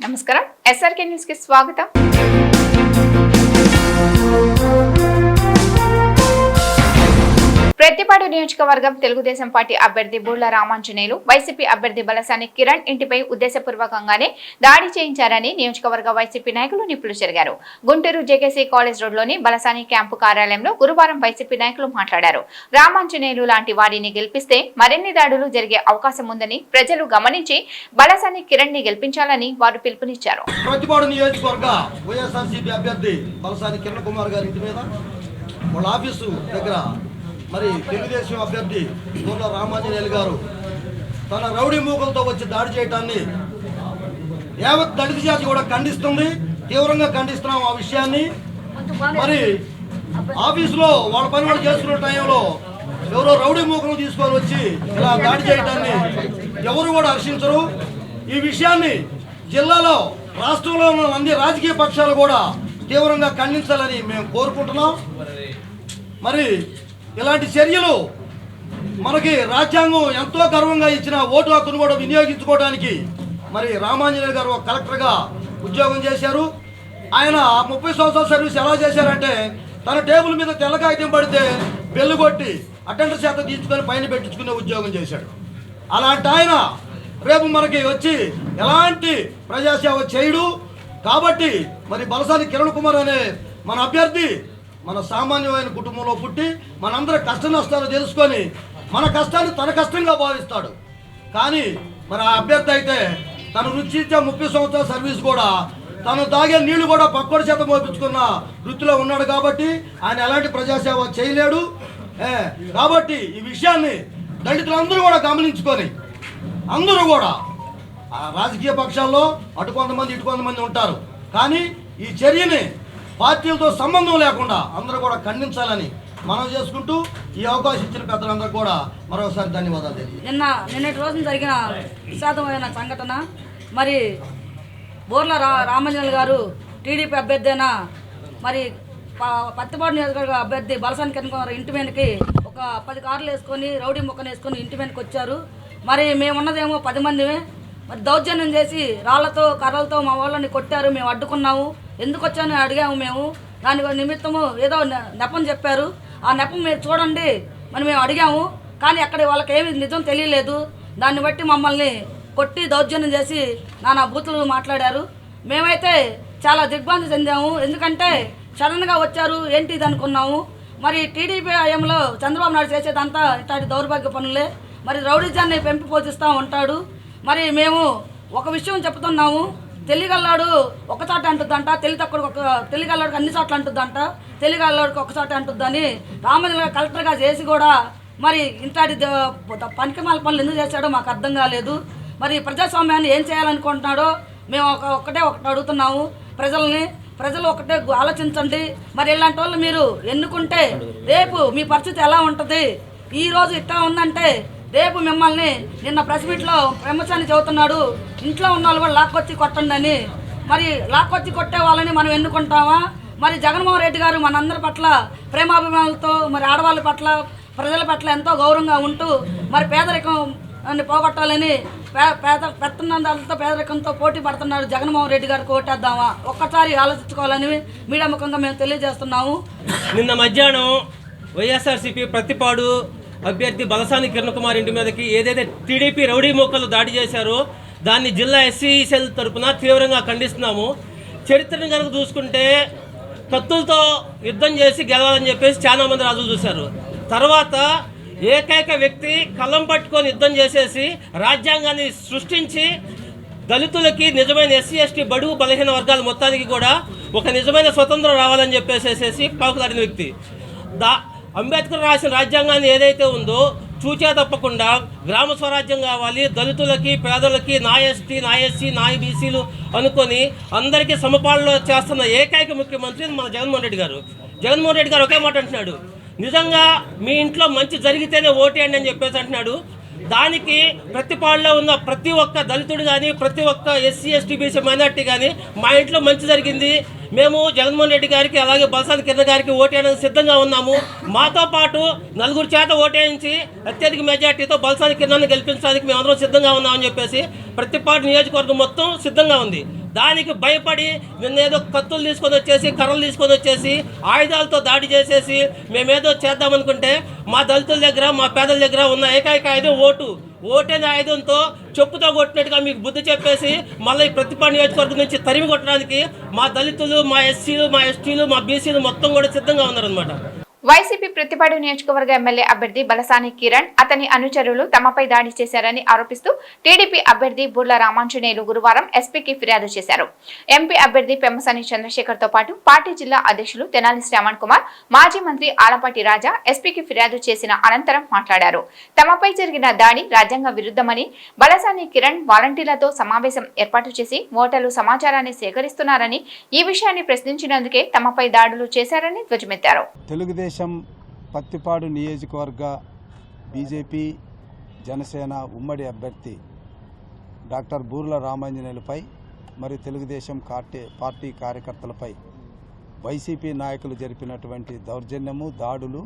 నమస్కారం SRK news కి స్వాగతం ప్రతిపాడు నియోజకవర్గం తెలుగుదేశం పార్టీ అభ్యర్థి బుర్ల రామాంజనేయులు వైసీపీ అభ్యర్థి బలసాని కిరణ్ ఇంటిపై ఉద్దేశపూర్వకంగానే దాడి చేయించారని నియోజకవర్గ వైసీపీ నాయకులు నిప్పులు చెరిగారు. గుంటూరు జేకేసీ కాలేజ్ రోడ్లోని బలసాని క్యాంపు కార్యాలయంలో గురువారం వైసీపీ నాయకులు మాట్లాడారు. రామాంజనేయులు లాంటి వారిని గెలిపిస్తే మరిన్ని దాడులు జరిగే అవకాశం ఉందని ప్రజలు గమనించి బలసాని కిరణ్ని గెలిపించాలని వారు పిలుపునిచ్చారు. ప్రతిపాడు నియోజకవర్గ వైఎస్ఆర్సీపీ అభ్యర్థి బలసాని కిరణ్ కుమార్ గారి ఇంటి మీద వాళ్ళ ఆఫీసు దగ్గర మరి తెలుగుదేశం అభ్యర్థి దూర్ల రామాంజనేయులు గారు తన రౌడీ మూకలతో వచ్చి దాడి చేయటాన్ని యావత్ దళిత జాతి కూడా ఖండిస్తుంది. తీవ్రంగా ఖండిస్తున్నాం ఆ విషయాన్ని. మరి ఆఫీసులో వాళ్ళ పని వాళ్ళు చేస్తున్న టైంలో ఎవరో రౌడీ మూకలు తీసుకొని వచ్చి ఇలా దాడి చేయటాన్ని ఎవరు కూడా హర్షించరు. ఈ విషయాన్ని జిల్లాలో రాష్ట్రంలో ఉన్న అన్ని రాజకీయ పక్షాలు కూడా తీవ్రంగా ఖండించాలని మేము కోరుకుంటున్నాం. మరి ఇలాంటి చర్యలు మనకి రాజ్యాంగం ఎంతో గర్వంగా ఇచ్చిన ఓటు హక్కును కూడా వినియోగించుకోవడానికి మరి రామాంజనేయులు గారు ఒక కలెక్టర్గా ఉద్యోగం చేశారు. ఆయన ముప్పై సంవత్సరాల సర్వీస్ ఎలా చేశారంటే తన టేబుల్ మీద తెల్ల కాగితం పడితే బెల్లు కొట్టి అటెండర్ శాతం తీసుకొని పైన పెట్టించుకునే ఉద్యోగం చేశాడు. అలాంటి ఆయన రేపు మనకి వచ్చి ఎలాంటి ప్రజాసేవ చేయడు. కాబట్టి మరి బలసాని కిరణ్ కుమార్ అనే మన అభ్యర్థి మన సామాన్యమైన కుటుంబంలో పుట్టి మనందరి కష్ట నష్టాలు తెలుసుకొని మన కష్టాన్ని తన కష్టంగా భావిస్తాడు. కానీ మన అభ్యర్థి అయితే తను రుచిచ్చే ముప్పై సంవత్సరాల సర్వీస్ కూడా తను తాగే నీళ్ళు కూడా పక్కడి చేత మోపించుకున్న వృత్తిలో ఉన్నాడు కాబట్టి ఆయన ఎలాంటి ప్రజాసేవ చేయలేడు. కాబట్టి ఈ విషయాన్ని దళితులందరూ కూడా గమనించుకొని అందరూ కూడా రాజకీయ పక్షాల్లో అటు కొంతమంది ఇటు కొంతమంది ఉంటారు. కానీ ఈ చర్యని పార్టీలతో సంబంధం లేకుండా అందరూ కూడా ఖండించాలని మనం చేసుకుంటూ ఈ అవకాశం ఇచ్చిన పెద్దలందరూ కూడా మరోసారి ధన్యవాదాలు నిన్న నిన్నటి రోజున జరిగిన విషాదమైన సంఘటన. మరి బోర్ల రా రామంజన్ గారు టీడీపీ అభ్యర్థి అయిన మరి ప- పత్తిపాడు నియోజకవర్గ అభ్యర్థి బలసాని కిరణ్ ఇంటి మీదకి ఒక పది కార్లు వేసుకొని రౌడీ మొక్కను వేసుకొని ఇంటి మీదకి వచ్చారు. మరి మేము ఉన్నదేమో పది మందిమే. మరి దౌర్జన్యం చేసి రాళ్ళతో కర్రలతో మా వాళ్ళని కొట్టారు మేము అడ్డుకున్నాము. ఎందుకు వచ్చాను అడిగాము మేము. దాని నిమిత్తము ఏదో నెపం చెప్పారు. ఆ నెపం మీరు చూడండి మరి మేము అడిగాము. కానీ అక్కడ వాళ్ళకి ఏమి నిజం తెలియలేదు. దాన్ని బట్టి మమ్మల్ని కొట్టి దౌర్జన్యం చేసి నానా బూతులు మాట్లాడారు. మేమైతే చాలా దిగ్భ్రాంతి చెందాము. ఎందుకంటే సడన్గా వచ్చారు ఏంటి ఇది అనుకున్నాము. మరి టీడీపీ హయాంలో చంద్రబాబు నాయుడు చేసేదంతా ఇట్లాంటి దౌర్భాగ్య పనులే. మరి రౌడీజాన్ని పెంపి పోషిస్తూ ఉంటాడు మరి మేము ఒక విషయం చెప్తున్నాము. తెలియగల్లాడు ఒక చాట అంటుందంట తెలి తక్కువ ఒక తెలియగల్లాడికి అన్ని చోట్ల అంటుందంట తెలియగల్లాడికి ఒక చాట అంటుందని రామజల కలెక్టర్గా చేసి కూడా మరి ఇంతటి పనికిమాల పనులు ఎందుకు చేశాడో మాకు అర్థం కాలేదు. మరి ప్రజాస్వామ్యాన్ని ఏం చేయాలనుకుంటున్నాడో మేము ఒక ఒక్కటే ఒకటి అడుగుతున్నాము ప్రజల్ని. ప్రజలు ఒకటే ఆలోచించండి. మరి ఇలాంటి వాళ్ళు మీరు ఎన్నుకుంటే రేపు మీ పరిస్థితి ఎలా ఉంటుంది? ఈ రోజు ఇట్లా ఉందంటే రేపు మిమ్మల్ని నిన్న ప్రెస్ మీట్లో ప్రమోచాన్ని చదువుతున్నాడు. ఇంట్లో ఉన్న వాళ్ళు కూడా లాక్కొచ్చి కొట్టండి అని మరి లాక్కొచ్చి కొట్టే వాళ్ళని మనం ఎన్నుకుంటామా? మరి జగన్మోహన్ రెడ్డి గారు మనందరి పట్ల ప్రేమాభిమానులతో మరి ఆడవాళ్ళ పట్ల ప్రజల పట్ల ఎంతో గౌరవంగా ఉంటూ మరి పేదరికం అని పోగొట్టాలని పేద పెత్తనందాలతో పేదరికంతో పోటీ పడుతున్నాడు జగన్మోహన్ రెడ్డి గారికి ఓటేద్దామా ఒక్కసారి ఆలోచించుకోవాలని మీడియా ముఖంగా మేము తెలియజేస్తున్నాము. నిన్న మధ్యాహ్నం వైఎస్ఆర్సీపీ ప్రతిపాడు అభ్యర్థి బలసాని కిరణ్ కుమార్ ఇంటి మీదకి ఏదైతే టీడీపీ రౌడీ మోకలు దాడి చేశారో దాన్ని జిల్లా ఎస్సీ సెల్ తరపున తీవ్రంగా ఖండిస్తున్నాము. చరిత్రను కనుక చూసుకుంటే కత్తులతో యుద్ధం చేసి గెలవాలని చెప్పేసి చాలా మంది రాజులు చూశారు. తర్వాత ఏకైక వ్యక్తి కళ్ళం పట్టుకొని యుద్ధం చేసేసి రాజ్యాంగాన్ని సృష్టించి దళితులకి నిజమైన ఎస్సీ ఎస్టీ బడుగు బలహీన వర్గాల మొత్తానికి కూడా ఒక నిజమైన స్వతంత్రం రావాలని చెప్పేసేసి పాకులాడిన వ్యక్తి. దా అంబేద్కర్ రాసిన రాజ్యాంగాన్ని ఏదైతే ఉందో చూచే తప్పకుండా గ్రామ స్వరాజ్యం కావాలి. దళితులకి పేదలకి నా ఎస్టీ నా ఎస్సీ నా బీసీలు అనుకొని అందరికీ సమపాలన చేస్తున్న ఏకైక ముఖ్యమంత్రి మన జగన్మోహన్ రెడ్డి గారు. జగన్మోహన్ రెడ్డి గారు ఒకే మాట అంటున్నాడు. నిజంగా మీ ఇంట్లో మంచి జరిగితేనే ఓటేయండి అని చెప్పేసి అంటున్నాడు. దానికి ప్రతిపాడులో ఉన్న ప్రతి ఒక్క దళితుడు కానీ ప్రతి ఒక్క ఎస్సీ ఎస్టీ బీసీ మైనార్టీ కానీ మా ఇంట్లో మంచి జరిగింది. మేము జగన్మోహన్ రెడ్డి గారికి అలాగే బలసాని కిరణ్ గారికి ఓటేయడానికి సిద్ధంగా ఉన్నాము. మాతో పాటు నలుగురు చేత ఓటేయించి అత్యధిక మెజార్టీతో బలసాని కిరణ్ గెలిపించడానికి మేమందరం సిద్ధంగా ఉన్నామని చెప్పేసి ప్రతిపాటు నియోజకవర్గం మొత్తం సిద్ధంగా ఉంది. దానికి భయపడి నిన్నేదో కత్తులు తీసుకొని వచ్చేసి కర్రలు తీసుకొని వచ్చేసి ఆయుధాలతో దాడి చేసేసి మేమేదో చేద్దామనుకుంటే మా దళితుల దగ్గర మా పేదల దగ్గర ఉన్న ఏకైక ఆయుధం ఓటు. ఓటైన ఆయుధంతో చెప్పుతో కొట్టినట్టుగా మీకు బుద్ధి చెప్పేసి మళ్ళీ ఈ ప్రతిపాడు నియోజకవర్గం నుంచి తరిమి కొట్టడానికి మా దళితులు మా ఎస్సీలు మా ఎస్టీలు మా బీసీలు మొత్తం కూడా సిద్ధంగా ఉన్నారనమాట వైసీపీ ప్రతిపాడు నియోజకవర్గ ఎమ్మెల్యే అభ్యర్థి బలసాని కిరణ్ అతని అనుచరులు తమపై దాడి చేశారని ఆరోపిస్తూ టీడీపీ అభ్యర్థి బుర్ల రామాంజనేయులు గురువారం ఎస్పీకి ఫిర్యాదు చేశారు. ఎంపీ అభ్యర్థి పెమ్మసాని చంద్రశేఖర్తో పాటు పార్టీ జిల్లా అధ్యక్షులు తెనాలి శ్రావణ్ కుమార్ మాజీ మంత్రి ఆలపాటి రాజా ఎస్పీకి ఫిర్యాదు చేసిన అనంతరం మాట్లాడారు. తమపై జరిగిన దాడి రాజ్యాంగ విరుద్ధమని బలసాని కిరణ్ వాలంటీర్లతో సమావేశం ఏర్పాటు చేసి ఓటర్లు సమాచారాన్ని సేకరిస్తున్నారని ఈ విషయాన్ని ప్రశ్నించినందుకే తమపై దాడులు చేశారని ధ్వజమెత్తారు. తెలుగుదేశం పత్తిపాడు నియోజకవర్గ బీజేపీ జనసేన ఉమ్మడి అభ్యర్థి డాక్టర్ బూర్ల రామాంజనేయులపై మరి తెలుగుదేశం పార్టీ పార్టీ కార్యకర్తలపై వైసీపీ నాయకులు జరిపినటువంటి దౌర్జన్యము దాడులు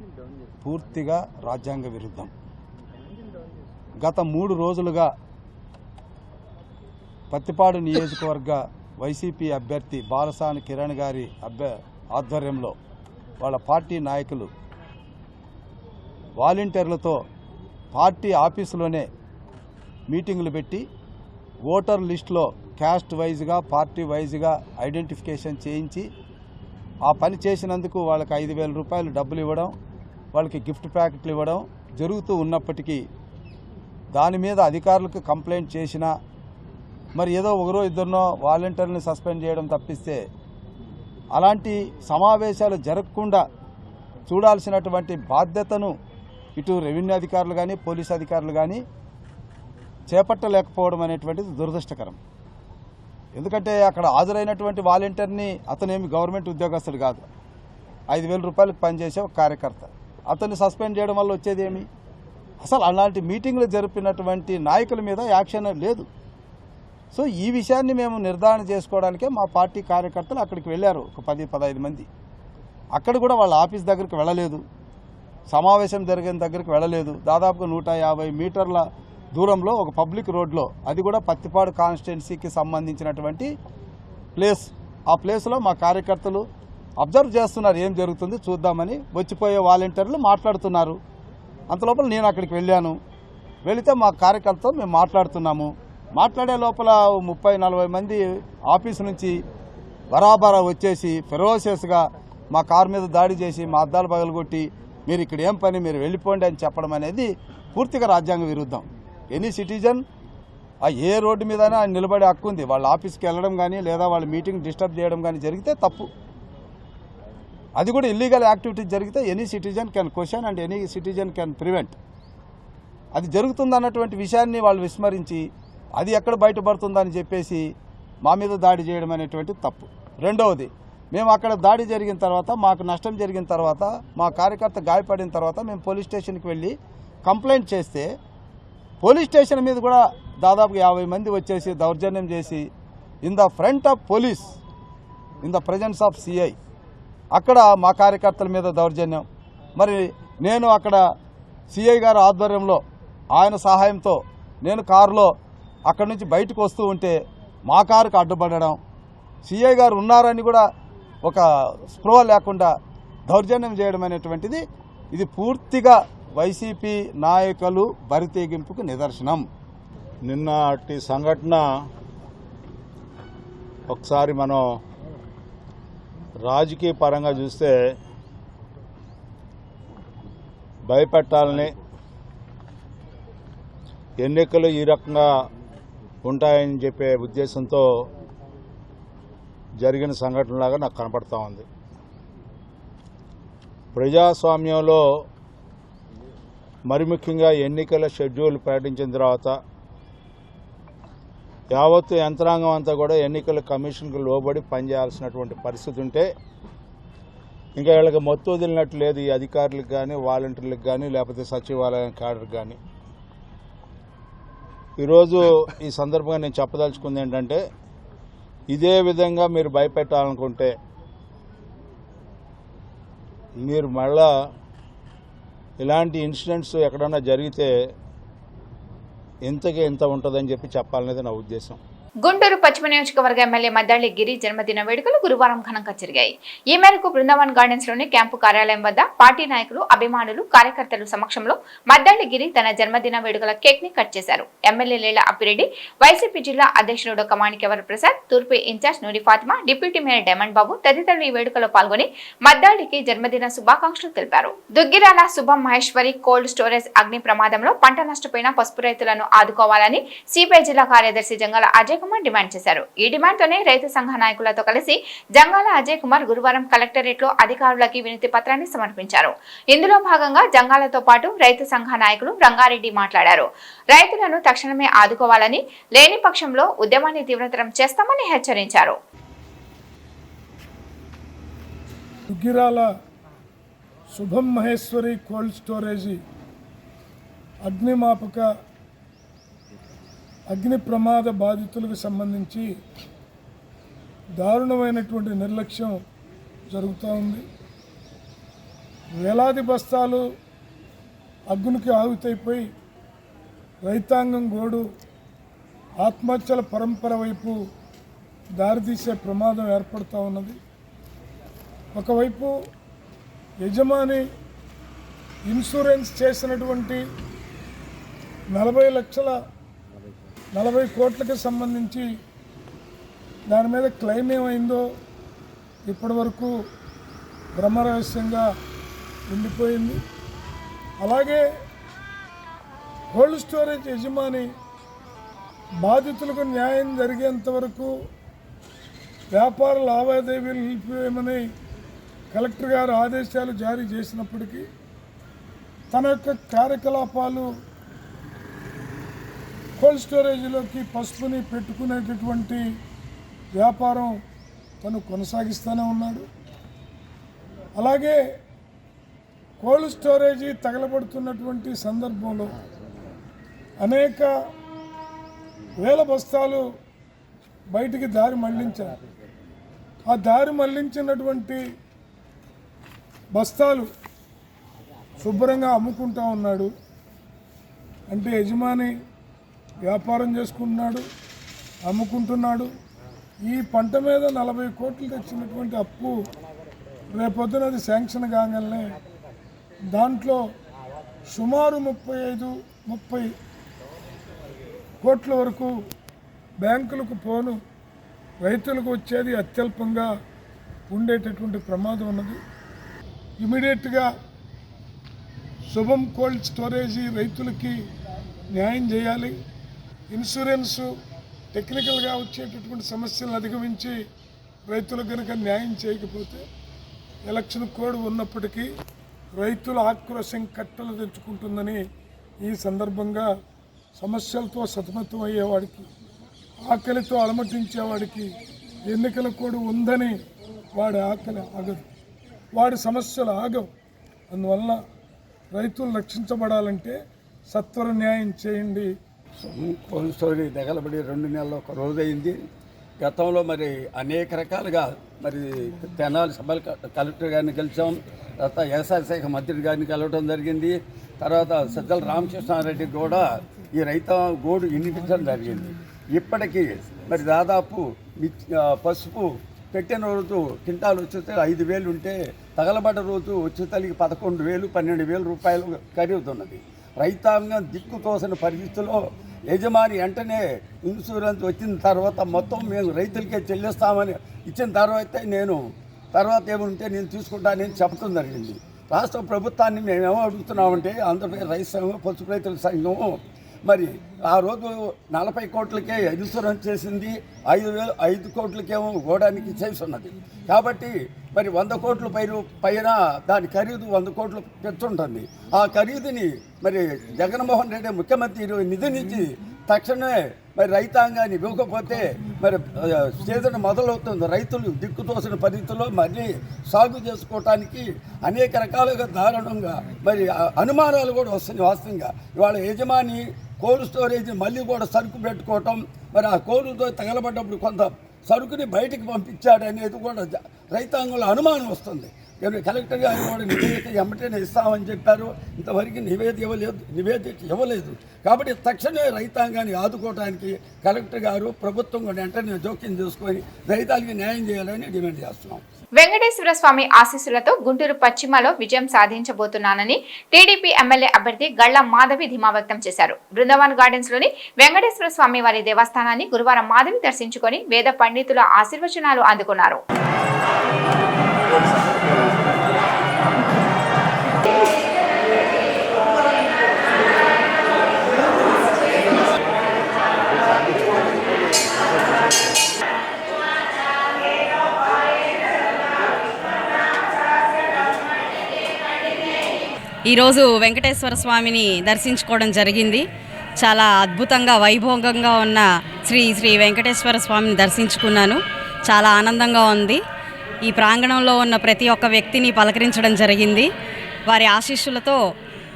పూర్తిగా రాజ్యాంగ విరుద్ధం. గత మూడు రోజులుగా పత్తిపాడు నియోజకవర్గ వైసీపీ అభ్యర్థి బాలసాని కిరణ్ గారి అభ్య ఆధ్వర్యంలో వాళ్ళ పార్టీ నాయకులు వాలంటీర్లతో పార్టీ ఆఫీసులోనే మీటింగులు పెట్టి ఓటర్ లిస్టులో క్యాస్ట్ వైజ్గా పార్టీ వైజ్గా ఐడెంటిఫికేషన్ చేయించి ఆ పని చేసినందుకు వాళ్ళకి ఐదు వేల రూపాయలు డబ్బులు ఇవ్వడం వాళ్ళకి గిఫ్ట్ ప్యాకెట్లు ఇవ్వడం జరుగుతూ ఉన్నప్పటికీ దాని మీద అధికారులకు కంప్లైంట్ చేసినా మరి ఏదో ఒకరో ఇద్దరినో వాలంటీర్ని సస్పెండ్ చేయడం తప్పిస్తే అలాంటి సమావేశాలు జరగకుండా చూడాల్సినటువంటి బాధ్యతను ఇటు రెవెన్యూ అధికారులు కానీ పోలీస్ అధికారులు కానీ చేపట్టలేకపోవడం అనేటువంటిది దురదృష్టకరం. ఎందుకంటే అక్కడ హాజరైనటువంటి వాలంటీర్ని అతనేమి గవర్నమెంట్ ఉద్యోగస్తుడు కాదు. ఐదు వేల రూపాయలకు పనిచేసే ఒక కార్యకర్త. అతన్ని సస్పెండ్ చేయడం వల్ల వచ్చేది ఏమి అసలు అలాంటి మీటింగ్లు జరిపినటువంటి నాయకుల మీద యాక్షన్ లేదు. సో ఈ విషయాన్ని మేము నిర్ధారణ చేసుకోవడానికే మా పార్టీ కార్యకర్తలు అక్కడికి వెళ్ళారు. ఒక పది పదహైదు మంది. అక్కడ కూడా వాళ్ళ ఆఫీస్ దగ్గరికి వెళ్ళలేదు. సమావేశం జరిగిన దగ్గరికి వెళ్ళలేదు. దాదాపుగా నూట యాభై మీటర్ల దూరంలో ఒక పబ్లిక్ రోడ్లో అది కూడా పత్తిపాడు కాన్స్టిట్యున్సీకి సంబంధించినటువంటి ప్లేస్. ఆ ప్లేస్లో మా కార్యకర్తలు అబ్జర్వ్ చేస్తున్నారు ఏం జరుగుతుంది చూద్దామని. వచ్చిపోయే వాలంటీర్లు మాట్లాడుతున్నారు. అంతలోపల నేను అక్కడికి వెళ్ళాను. వెళితే మా కార్యకర్తతో మేము మాట్లాడుతున్నాము. మాట్లాడే లోపల ముప్పై నలభై మంది ఆఫీసు నుంచి బరాబరా వచ్చేసి ఫెరోసియస్గా మా కారు మీద దాడి చేసి మా అద్దాలు పగలగొట్టి మీరు ఇక్కడ ఏం పని? మీరు వెళ్ళిపోండి అని చెప్పడం అనేది పూర్తిగా రాజ్యాంగ విరుద్ధం. ఎనీ సిటిజన్ ఆ ఏ రోడ్డు మీదైనా ఆయన నిలబడే హక్కు ఉంది. వాళ్ళ ఆఫీస్కి వెళ్ళడం కానీ లేదా వాళ్ళ మీటింగ్ డిస్టర్బ్ చేయడం కానీ జరిగితే తప్పు. అది కూడా ఇల్లీగల్ యాక్టివిటీస్ జరిగితే any citizen can question and any citizen can prevent. అది జరుగుతుందన్నటువంటి విషయాన్ని వాళ్ళు విస్మరించి అది ఎక్కడ బయటపడుతుందని చెప్పేసి మా మీద దాడి చేయడం అనేటువంటి తప్పు. రెండవది మేము అక్కడ దాడి జరిగిన తర్వాత మాకు నష్టం జరిగిన తర్వాత మా కార్యకర్త గాయపడిన తర్వాత మేము పోలీస్ స్టేషన్కి వెళ్ళి కంప్లైంట్ చేస్తే పోలీస్ స్టేషన్ మీద కూడా దాదాపు యాభై మంది వచ్చేసి దౌర్జన్యం చేసి in the front of police in the presence of CI అక్కడ మా కార్యకర్తల మీద దౌర్జన్యం. మరి నేను అక్కడ సిఐ గారి ఆధ్వర్యంలో ఆయన సహాయంతో నేను కారులో అక్కడి నుంచి బయటకు వస్తూ ఉంటే మా కారుకు అడ్డుపడడం. సిఐ గారు ఉన్నారని కూడా ఒక స్పృహ లేకుండా దౌర్జన్యం చేయడం అనేటువంటిది ఇది పూర్తిగా వైసీపీ నాయకులు బరితెగింపుకు నిదర్శనం. నిన్నటి సంఘటన ఒకసారి మనం రాజకీయ పరంగా చూస్తే భయపెట్టాలని ఎన్నికలు ఈ రకంగా ఉంటాయని చెప్పే ఉద్దేశంతో జరిగిన సంఘటనలాగా నాకు కనపడతా ఉంది. ప్రజాస్వామ్యంలో మరి ముఖ్యంగా ఎన్నికల షెడ్యూల్ ప్రకటించిన తర్వాత యావత్ యంత్రాంగం అంతా కూడా ఎన్నికల కమిషన్కి లోబడి పనిచేయాల్సినటువంటి పరిస్థితి ఉంటే ఇంకా వీళ్ళకి మొత్తం వదిలినట్టు లేదు ఈ అధికారులకు కానీ వాలంటీర్లకు కానీ లేకపోతే సచివాలయం క్యాడర్ కానీ ఈరోజు ఈ సందర్భంగా నేను చెప్పదలుచుకుంది ఏంటంటే ఇదే విధంగా మీరు భయపెట్టాలనుకుంటే మీరు మళ్ళా ఇలాంటి ఇన్సిడెంట్స్ ఎక్కడన్నా జరిగితే ఇంతకే ఇంత ఉంటుందని చెప్పి చెప్పాలనేది నా ఉద్దేశం. గుంటూరు పశ్చిమ నియోజకవర్గ ఎమ్మెల్యే మద్దాళి గిరి జన్మదిన వేడుకలు గురువారం ఘనంగా జరిగాయి. ఈ మేరకు బృందావన్ గార్డెన్స్లోని క్యాంపు కార్యాలయం వద్ద పార్టీ నాయకులు అభిమానులు కార్యకర్తలు సమక్షంలో మద్దాళి గిరి తన జన్మదిన వేడుకల కేక్ని కట్ చేశారు. ఎమ్మెల్యే లీల అప్పిరెడ్డి వైసీపీ జిల్లా అధ్యక్షుడు డొక్క ప్రసాద్ తూర్పు in charge Noori Fatima deputy mayor Diamond Babu తదితరులు ఈ వేడుకలో పాల్గొని మద్దాళికి జన్మదిన శుభాకాంక్షలు తెలిపారు. దుగ్గిరాల శుభం మహేశ్వరి కోల్డ్ స్టోరేజ్ అగ్ని ప్రమాదంలో పంట నష్టపోయిన పసుపు రైతులను ఆదుకోవాలని సిపిఐ జిల్లా కార్యదర్శి జంగాల అజయ్ కుమార్ డిమాండ్ చేశారు. ఈ డిమాండ్తోనే రైతు సంఘ నాయకులతో కలిసి జంగాల అజయ్ కుమార్ గురువారం కలెక్టరేట్లో అధికారులకి వినతి పత్రాన్ని సమర్పించారు. ఇందులో భాగంగా జంగాలతో పాటు రైతు సంఘ నాయకులు రంగారెడ్డి మాట్లాడారు. రైతులను తక్షణమే ఆదుకోవాలని లేని పక్షంలో ఉద్యమాన్ని తీవ్రతరం చేస్తామని హెచ్చరించారు. గిరాల శుభం మహేశ్వరి కోల్డ్ స్టోరేజీ అగ్నిమాపక అగ్ని ప్రమాద బాధితులకు సంబంధించి దారుణమైనటువంటి నిర్లక్ష్యం జరుగుతూ ఉంది. వేలాది బస్తాలు అగ్నికి ఆహుతైపోయి రైతాంగం గోడు ఆత్మహత్యల పరంపర వైపు దారితీసే ప్రమాదం ఏర్పడుతూ ఉన్నది. ఒకవైపు యజమాని ఇన్సూరెన్స్ చేసినటువంటి నలభై లక్షల నలభై కోట్లకి సంబంధించి దాని మీద క్లెయిమ్ ఏమైందో ఇప్పటివరకు బ్రహ్మరహస్యంగా ఉండిపోయింది. అలాగే కోల్డ్ స్టోరేజ్ యజమాని బాధితులకు న్యాయం జరిగేంత వరకు వ్యాపార లావాదేవీలు నిలిపివేయమని కలెక్టర్ గారు ఆదేశాలు జారీ చేసినప్పటికీ తన యొక్క కార్యకలాపాలు కోల్డ్ స్టోరేజ్లోకి పసుపుని పెట్టుకునేటటువంటి వ్యాపారం తను కొనసాగిస్తూనే ఉన్నాడు. అలాగే కోల్డ్ స్టోరేజీ తగలబడుతున్నటువంటి సందర్భంలో అనేక వేల బస్తాలు బయటికి దారి మళ్ళించారు. ఆ దారి మళ్ళించినటువంటి బస్తాలు శుభ్రంగా అమ్ముకుంటా ఉన్నాడు. అంటే యజమాని వ్యాపారం చేసుకుంటున్నాడు అమ్ముకుంటున్నాడు. ఈ పంట మీద నలభై కోట్లు తెచ్చినటువంటి అప్పు రేపొద్దున అది శాంక్షన్ కాగానే దాంట్లో సుమారు ముప్పై ఐదు ముప్పై కోట్ల వరకు బ్యాంకులకు పోను రైతులకు వచ్చేది అత్యల్పంగా ఉండేటటువంటి ప్రమాదం ఉన్నది. ఇమీడియట్గా శుభం కోల్డ్ స్టోరేజీ రైతులకి న్యాయం చేయాలి. ఇన్సూరెన్సు టెక్నికల్గా వచ్చేటటువంటి సమస్యలను అధిగమించి రైతులకు కనుక న్యాయం చేయకపోతే ఎలక్షన్ కోడ్ ఉన్నప్పటికీ రైతుల ఆక్రోశం కట్టలు తెచ్చుకుంటుందని ఈ సందర్భంగా సమస్యలతో సతమతం అయ్యేవాడికి ఆకలితో అలమటించేవాడికి ఎన్నికల కోడ్ ఉందని వాడి ఆకలి ఆగదు. వాడి సమస్యలు ఆగవు. అందువల్ల రైతులు రక్షించబడాలంటే సత్వర న్యాయం చేయండి. కోల్డ్ స్టోరీ తగలబడి రెండు నెలలు ఒక రోజు అయింది. గతంలో మరి అనేక రకాలుగా మరి తెనాలి సభలు కలెక్టర్ గారిని కలిసాం. తర్వాత వ్యవసాయ శాఖ మంత్రి గారిని కలవడం జరిగింది. తర్వాత సజ్జల రామకృష్ణారెడ్డి కూడా ఈ రైత గోడు వినిపించడం జరిగింది. ఇప్పటికీ మరి దాదాపు పసుపు పెట్టిన రోజు కింటాలు వచ్చేస్తే ఐదు వేలు ఉంటే తగలబడ్డ రోజు వచ్చేతలికి పదకొండు వేలు పన్నెండు వేలు రూపాయలు ఖరీదున్నది రైతాంగం దిక్కు తోసిన పరిస్థితుల్లో యజమాని వెంటనే ఇన్సూరెన్స్ వచ్చిన తర్వాత మొత్తం మేము రైతులకే చెల్లిస్తామని ఇచ్చిన తర్వాత నేను తర్వాత ఏముంటే నేను తీసుకుంటానని చెప్పడం జరిగింది. రాష్ట్ర ప్రభుత్వాన్ని మేము ఏమో అడుగుతున్నామంటే ఆంధ్రప్రదేశ్ రైతు సంఘం పశు రైతుల సంఘము మరి ఆ రోజు నలభై కోట్లకే ఇన్సూరెన్స్ చేసింది ఐదు వేలు ఐదు కోట్లకేమో గోడానికి చేసి ఉన్నది. కాబట్టి మరి వంద కోట్ల పైన పైన దాని ఖరీదు వంద కోట్లు పెంచుంటుంది. ఆ ఖరీదుని మరి జగన్మోహన్ రెడ్డి ముఖ్యమంత్రి నిధి నుంచి తక్షణమే మరి రైతాంగాన్ని ఇవ్వకపోతే మరి సీజన్ మొదలవుతుంది. రైతులు దిక్కుతోసిన పరిస్థితుల్లో మళ్ళీ సాగు చేసుకోవటానికి అనేక రకాలుగా దారుణంగా మరి అనుమానాలు కూడా వస్తున్నాయి వాస్తవంగా. ఇవాళ యజమాని కోల్డ్ స్టోరేజ్ మళ్ళీ కూడా సరుకు పెట్టుకోవటం మరి ఆ కోలుతో తగలబడ్డప్పుడు కొంత సరుకుని బయటికి పంపించాడు అనేది కూడా రైతాంగంలో అనుమానం వస్తుంది. కలెక్టర్ గారు కూడా నివేదిక ఎమ్మటనే ఇస్తామని చెప్పారు. ఇంతవరకు నివేదిక ఇవ్వలేదు నివేదిక ఇవ్వలేదు. కాబట్టి తక్షణమే రైతాంగాన్ని ఆదుకోవడానికి కలెక్టర్ గారు ప్రభుత్వం కూడా వెంటనే జోక్యం చేసుకొని రైతాలకి న్యాయం చేయాలని డిమాండ్ చేస్తున్నాం. వెంకటేశ్వర స్వామి ఆశీస్సులతో గుంటూరు పశ్చిమలో విజయం సాధించబోతున్నానని టీడీపీ ఎమ్మెల్యే అభ్యర్థి గళ్ళ మాధవి ధీమా వ్యక్తం చేశారు. బృందావన్ గార్డెన్స్లోని వెంకటేశ్వర స్వామి వారి దేవస్థానాన్ని గురువారం మాధవి దర్శించుకొని వేద పండితుల ఆశీర్వచనాలు అందుకున్నారు. ఈరోజు వెంకటేశ్వర స్వామిని దర్శించుకోవడం జరిగింది. చాలా అద్భుతంగా వైభోగంగా ఉన్న శ్రీ శ్రీ వెంకటేశ్వర స్వామిని దర్శించుకున్నాను. చాలా ఆనందంగా ఉంది. ఈ ప్రాంగణంలో ఉన్న ప్రతి ఒక్క వ్యక్తిని పలకరించడం జరిగింది. వారి ఆశీస్సులతో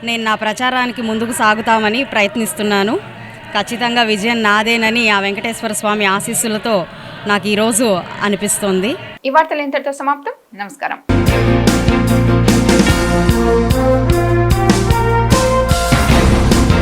నేను నా ప్రచారానికి ముందుకు సాగుతామని ప్రయత్నిస్తున్నాను. ఖచ్చితంగా విజయం నాదేనని ఆ వెంకటేశ్వర స్వామి ఆశీస్సులతో నాకు ఈరోజు అనిపిస్తుంది. ఈ వార్తలు ఇంతటితో సమాప్తం. నమస్కారం.